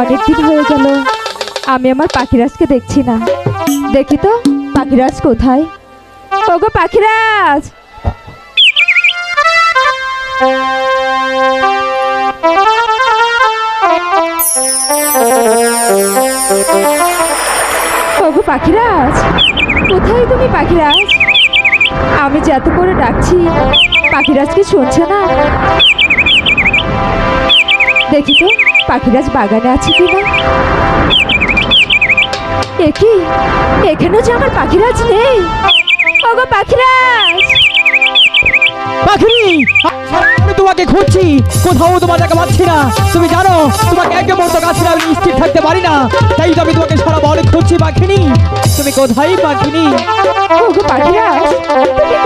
অনেকদিন হয়ে গেল। আমি আমার পাখিরাজকে দেখছি না। দেখি তো, পাখিরাজ কোথায়? ওগো পাখিরাজ! ওগো পাখিরাজ! কোথায় তুমি পাখিরাজ? আমি যে এত করে ডাকছি, পাখিরাজ কি শুনছে না? দেখি তো পাখিরাজ বাগানে আছে কি না একি এখানেও যে আমার পাখিরাজ নেই? ওগো পাখিরাজ পাখি! আমি তোমাকে খুঁজছি কোথাও তোমার দেখা পাচ্ছি না। তুমি জানো তোমাকে একদম মতো কাছে আমি স্থির থাকতে পারি না। তাই তো আমি তোমাকে সারা বলে খুঁজছি পাখিনি। তুমি কোথায় পাখিনি? ওগো পাখিরাজ তুমি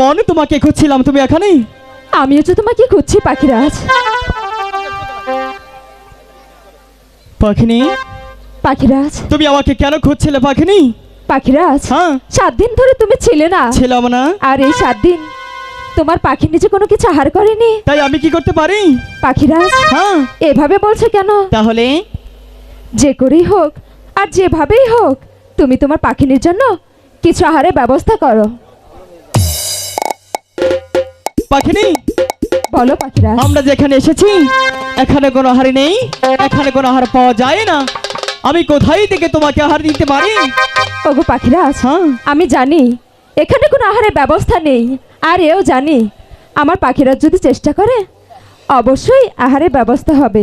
বন তোমাকে খুঁজছিলাম তুমি এখানে আমিও তো তোমাকে খুঁজছি পাখিরাজ। পাখিনি? পাখিরাজ। তুমি আমাকে কেন খুঁজছিলে পাখিনি? পাখিরাজ হ্যাঁ? সাত দিন ধরে তুমি ছিলে না। ছিলাম না। আর এই সাত দিন তোমার পাখি নিচে কোনো কিছু আহার করেনি। তাই আমি কি করতে পারি? পাখিরাজ হ্যাঁ? এভাবে বলছো কেন? তাহলে? যে করেই হোক আর যেভাবেই হোক তুমি তোমার পাখিনির জন্য কিছু আহারের ব্যবস্থা করো। পাখিনি? বলো পাখিরা। আমরা যেখানে এসেছি এখানে কোনো আহার নেই এখানে কোনো আহার পাওয়া যায় না। আমি কোথায় থেকে তোমাকে আহার দিতে পারি? ওগো পাখিরাজ হ্যাঁ। আমি জানি এখানে কোনো আহারের ব্যবস্থা নেই আর এও জানি। আমার পাখিরাজ যদি চেষ্টা করে অবশ্যই আহারের ব্যবস্থা হবে।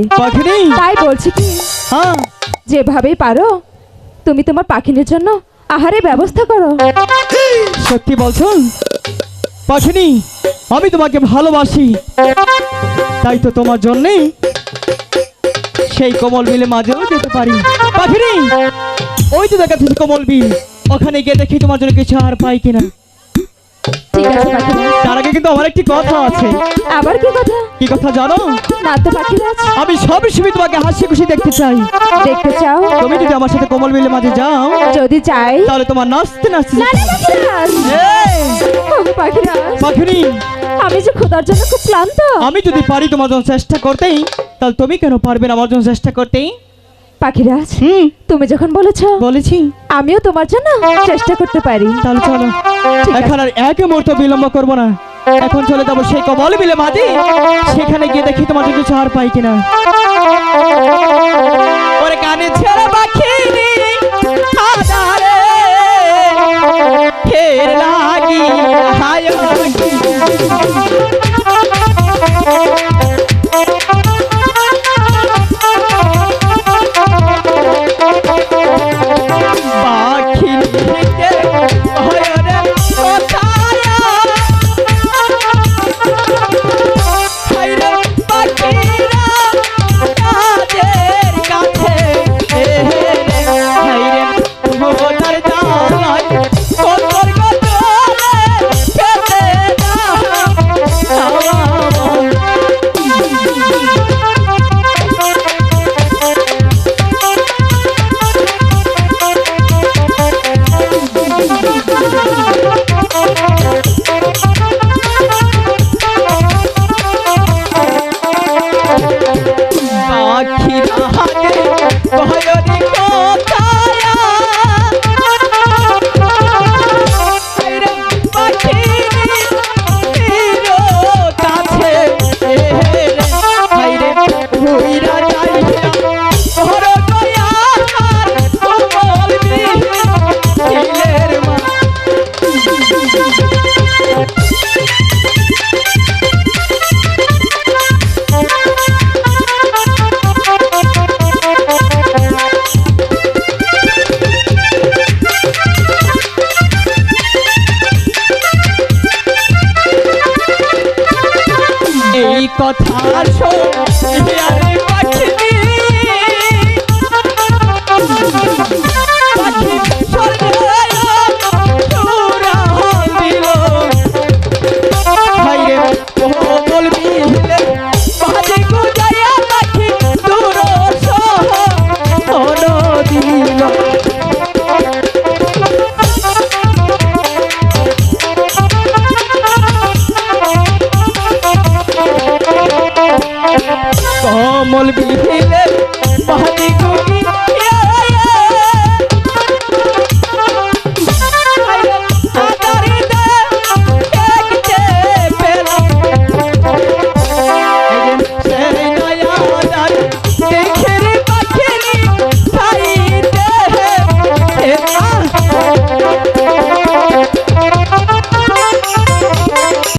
তাই বলছি কি হ্যাঁ। যেভাবেই পারো তুমি তোমার পাখিনের জন্য আহারের ব্যবস্থা করো। সত্যি বলছো? পাখিনি আমি তোমাকে ভালোবাসি। তাই তো তোমার জন্যে সেই কমল বিলে মাঝেও যেতে পারি। পাখিনি ওই তো দেখা যাচ্ছে কমল বিল। ওখানে গিয়ে দেখি তোমার জন্য কিছু আর পাই কিনা। তার আগে কিন্তু আমার একটি কথা আছে। আবার কি কথা? কি কথা জানো? না তো পাখিরাজ আমি সব সময় তোমাকে হাসি খুশি দেখতে চাই। দেখতে চাও? তুমি যদি আমার সাথে কমল বিলের মাঝে যাও যদি চাই? তাহলে তোমার নাচতে নাচতে না না পাখিরাজ এই, পাখিরাজ পাখিনি! আমি যে খোদার জন্য খুব ক্লান্ত। আমি যদি পারি তোমার জন্য চেষ্টা করতেই তাহলে তুমি কেন পারবে না আমার জন্য চেষ্টা করতেই? পাখিরাজ তুমি যখন বলেছ বলেছি। আমিও তোমার জন্য চেষ্টা করতে পারি। তাহলে চলো। এখন আর এক মুহূর্ত বিলম্ব করব না। এখন চলে যাব সেই কবল বিলে মাঝে। সেখানে গিয়ে দেখি তোমার কিছু ছাড় পাই কিনা। ওরে কানে ছেড়ে এই কথা শোন